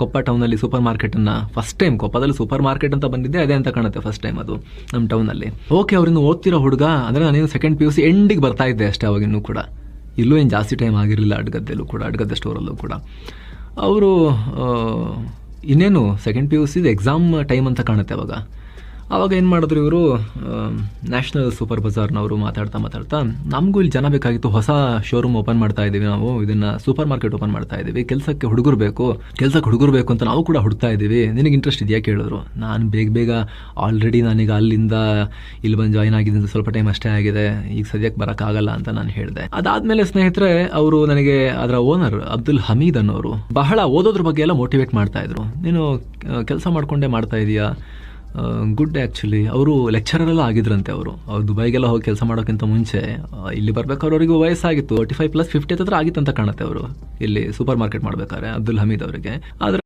ಕೊಪ್ಪ ಟೌನಲ್ಲಿ ಸೂಪರ್ ಮಾರ್ಕೆಟನ್ನು first time ಕೊಪ್ಪದಲ್ಲಿ ಸೂಪರ್ ಮಾರ್ಕೆಟ್ ಅಂತ ಬಂದಿದ್ದೆ ಅದೇ ಅಂತ ಕಾಣುತ್ತೆ ಫಸ್ಟ್ ಟೈಮ್ ಅದು ನಮ್ಮ ಟೌನಲ್ಲಿ ಓಕೆ ಅವರಿಂದ ಓದ್ತಿರೋ ಹುಡುಗ, ಅಂದರೆ ನಾನೇನು ಸೆಕೆಂಡ್ ಪಿ ಯು ಸಿ ಎಂಡಿಗೆ ಬರ್ತಾ ಇದ್ದೆ ಅಷ್ಟೇ ಅವಾಗಿನ್ನೂ ಕೂಡ. ಇಲ್ಲೂ ಏನು ಜಾಸ್ತಿ ಟೈಮ್ ಆಗಿರಲಿಲ್ಲ ಅಡ್ಗದ್ದೆಲ್ಲೂ ಕೂಡ, ಅಡ್ಗದ್ದೆ ಸ್ಟೋರಲ್ಲೂ ಕೂಡ. ಅವರು ಇನ್ನೇನು ಸೆಕೆಂಡ್ ಪಿ ಯು ಸಿದು ಎಕ್ಸಾಮ್ ಟೈಮ್ ಅಂತ ಕಾಣುತ್ತೆ ಅವಾಗ. ಅವಾಗ ಏನು ಮಾಡಿದ್ರು ಇವರು ನ್ಯಾಷನಲ್ ಸೂಪರ್ ಬಜಾರ್ನವರು ಮಾತಾಡ್ತಾ ಮಾತಾಡ್ತಾ, ನಮಗೂ ಇಲ್ಲಿ ಜನ ಬೇಕಾಗಿತ್ತು, ಹೊಸ ಶೋರೂಮ್ ಓಪನ್ ಮಾಡ್ತಾ ಇದ್ದೀವಿ ನಾವು, ಇದನ್ನು ಸೂಪರ್ ಮಾರ್ಕೆಟ್ ಓಪನ್ ಮಾಡ್ತಾ ಇದ್ದೀವಿ ಕೆಲಸಕ್ಕೆ ಹುಡುಗರು ಬೇಕು, ಕೆಲಸಕ್ಕೆ ಹುಡುಗರು ಬೇಕು ಅಂತ ನಾವು ಕೂಡ ಹುಡುಕ್ತಾ ಇದ್ದೀವಿ ನಿನಗೆ ಇಂಟ್ರೆಸ್ಟ್ ಇದೆಯಾ? ಕೇಳಿದ್ರು. ನಾನು ಬೇಗ ಬೇಗ ಆಲ್ರೆಡಿ ನಾನೀಗ ಅಲ್ಲಿಂದ ಇಲ್ಲಿ ಬಂದು ಜಾಯ್ನ್ ಆಗಿದ್ದೀನಿ, ಸ್ವಲ್ಪ ಟೈಮ್ ಅಷ್ಟೇ ಆಗಿದೆ, ಈಗ ಸದ್ಯಕ್ಕೆ ಬರೋಕ್ಕಾಗಲ್ಲ ಅಂತ ನಾನು ಹೇಳಿದೆ. ಅದಾದಮೇಲೆ ಸ್ನೇಹಿತರೆ, ಅವರು ನನಗೆ ಅದರ ಓನರ್ ಅಬ್ದುಲ್ ಹಮೀದ್ ಅನ್ನೋರು ಬಹಳ ಓದೋದ್ರ ಬಗ್ಗೆ ಎಲ್ಲ ಮೋಟಿವೇಟ್ ಮಾಡ್ತಾ ಇದ್ರು. ನೀನು ಕೆಲಸ ಮಾಡಿಕೊಂಡೇ ಮಾಡ್ತಾ ಇದೀಯಾ? ಗುಡ್ ಆ್ಯಕ್ಚುಲಿ ಅವರು ಲೆಕ್ಚರರ್ ಎಲ್ಲ ಆಗಿದ್ರಂತೆ ಅವರು. ಅವ್ರು ದುಬೈಗೆಲ್ಲ ಹೋಗಿ ಕೆಲಸ ಮಾಡೋಕ್ಕಿಂತ ಮುಂಚೆ ಇಲ್ಲಿ ಬರ್ಬೇಕಾದ್ರೆ ಅವರಿಗೆ ವಯಸ್ಸಾಗಿತ್ತು. ಫೋರ್ಟಿ ಫೈವ್ ಪ್ಲಸ್ ಫಿಫ್ಟಿ ಹತ್ರ ಆಗಿತ್ತು ಅಂತ ಕಾಣುತ್ತೆ ಅವರು. ಇಲ್ಲಿ ಸೂಪರ್ ಮಾರ್ಕೆಟ್ ಮಾಡ್ಬೇಕಾದ್ರೆ ಅಬ್ದುಲ್ ಹಮೀದ್ ಅವರಿಗೆ. ಆದರೆ